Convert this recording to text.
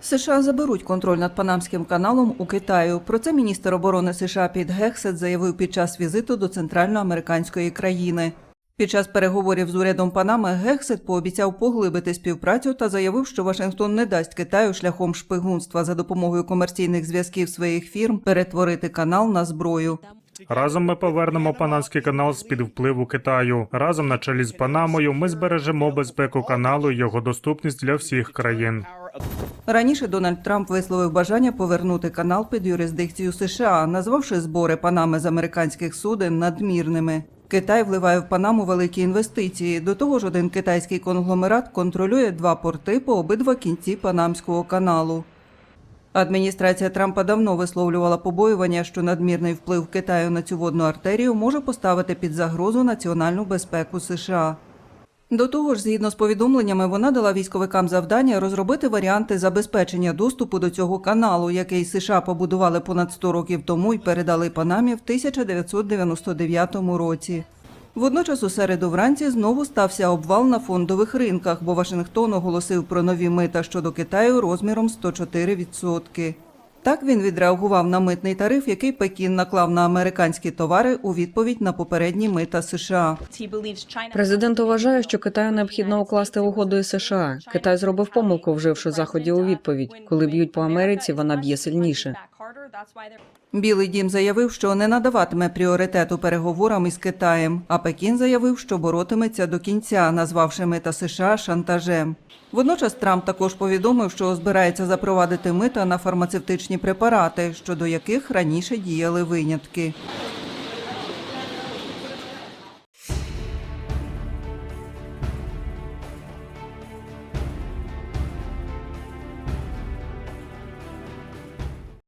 США заберуть контроль над Панамським каналом у Китаю. Про це міністр оборони США Піт Гексет заявив під час візиту до центральноамериканської країни. Під час переговорів з урядом Панами Гексет пообіцяв поглибити співпрацю та заявив, що Вашингтон не дасть Китаю шляхом шпигунства за допомогою комерційних зв'язків своїх фірм перетворити канал на зброю. Разом ми повернемо Панамський канал з під впливу Китаю. Разом на чолі з Панамою ми збережемо безпеку каналу і його доступність для всіх країн. Раніше Дональд Трамп висловив бажання повернути канал під юрисдикцію США, назвавши збори Панами з американських суден надмірними. Китай вливає в Панаму великі інвестиції. До того ж, один китайський конгломерат контролює два порти по обидва кінці Панамського каналу. Адміністрація Трампа давно висловлювала побоювання, що надмірний вплив Китаю на цю водну артерію може поставити під загрозу національну безпеку США. До того ж, згідно з повідомленнями, вона дала військовикам завдання розробити варіанти забезпечення доступу до цього каналу, який США побудували понад 100 років тому і передали Панамі в 1999 році. Водночас у середу вранці знову стався обвал на фондових ринках, бо Вашингтон оголосив про нові мита щодо Китаю розміром 104%. Так він відреагував на митний тариф, який Пекін наклав на американські товари у відповідь на попередні мита США. Президент вважає, що Китаю необхідно укласти угоду із США. Китай зробив помилку, вживши заходів у відповідь. Коли б'ють по Америці, вона б'є сильніше. Білий дім заявив, що не надаватиме пріоритету переговорам із Китаєм, а Пекін заявив, що боротиметься до кінця, назвавши мита США шантажем. Водночас Трамп також повідомив, що збирається запровадити мита на фармацевтичні препарати, щодо яких раніше діяли винятки.